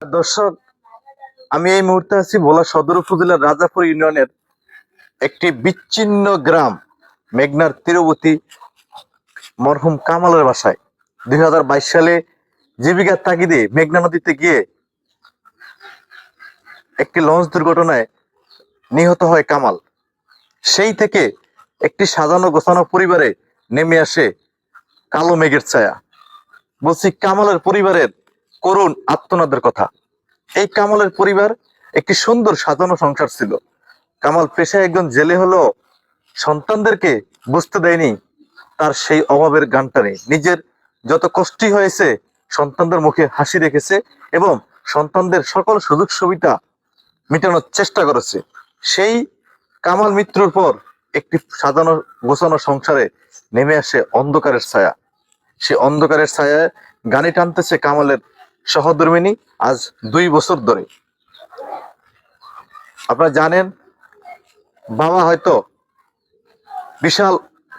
দর্শক, আমি এই মুহূর্তে আছি ভোলা সদর উপজেলার রাজাপুর ইউনিয়নের একটি বিচ্ছিন্ন গ্রাম, মেঘনার তীরবর্তী মরহুম কামালের বাসায়। দুই হাজার বাইশ সালে জীবিকার তাগিদে মেঘনা নদীতে গিয়ে একটি লঞ্চ দুর্ঘটনায় নিহত হয় কামাল। সেই থেকে একটি সাজানো গোছানো পরিবারে নেমে আসে কালো মেঘের ছায়া। বলছি, কামালের পরিবারের করুণ আত্মনাদের কথা। এই কামালের পরিবার একটি সুন্দর সাজানো সংসার ছিল। কামাল পেশায় একজন জেলে হলো সন্তানদেরকে বুঝতে দেয়নি, তার সেই অভাবের গানটা নেই। নিজের যত কষ্টই হয়েছে, সন্তানদের মুখে হাসি রেখেছে এবং সন্তানদের সকল সুযোগ সুবিধা মেটানোর চেষ্টা করেছে। সেই কামাল মৃত্যুর পর একটি সাজানো, গোছানো সংসারে নেমে আসে অন্ধকারের ছায়া। সে অন্ধকারের ছায়ায় গানি টানতেছে কামালের সহধর্মিনী আজ দুই বছর ধরে। আপনারা জানেন, বাবা হয়তো বিশাল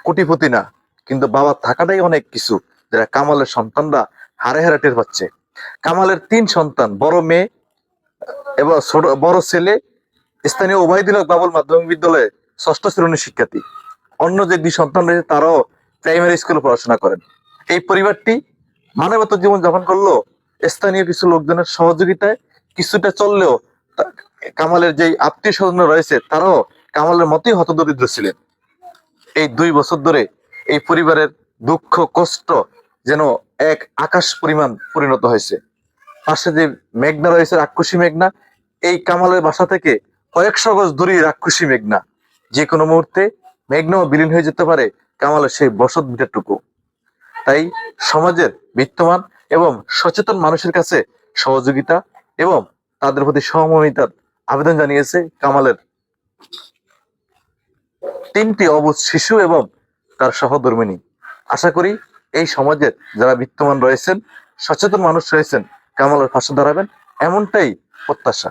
কোটিপতি না, কিন্তু বাবা থাকাটাই অনেক কিছু যেটা কামালের সন্তানরা হারে হারে টের পাচ্ছে। কামালের তিন সন্তান, বড় মেয়ে, এবং বড় ছেলে, স্থানীয় উভয়দিলক বাবুল মাধ্যমিক বিদ্যালয়ে ষষ্ঠ শ্রেণির শিক্ষার্থী। অন্য যে দুই সন্তান রয়েছে, তারাও প্রাইমারি স্কুলে পড়াশোনা করেন। এই পরিবারটি মানবত জীবন যাপন করল স্থানীয় কিছু লোকজনের সহযোগিতায় কিছুটা চললেও কামালের যে আত্মীয় স্বজন রয়েছে, তারাও কামালের মতোই হতদরিদ্র ছিলেন। এই দুই বছর ধরে এই পরিবারের দুঃখ, কষ্ট যেন এক আকাশ পরিমাণ পরিণত হয়েছে। পাশে যে মেঘনা রয়েছে, রাক্ষসী মেঘনা, এই কামালের বাসা থেকে কয়েকশো গজ দূরে রাক্ষসী মেঘনা। যে কোনো মুহূর্তে মেঘনাও বিলীন হয়ে যেতে পারে কামালের সেই বসত ভিটাটুকু। তাই সমাজের বিত্তমান এবং সচেতন মানুষের কাছে সহযোগিতা এবং তাদের প্রতি সহমর্মিতার আবেদন জানিয়েছে কামালের তিনটি অবুধ শিশু এবং তার সহধর্মিনী। আশা করি এই সমাজের যারা বিত্তমান রয়েছেন, সচেতন মানুষ রয়েছেন কামালের পাশে দাঁড়াবেন এমনটাই প্রত্যাশা।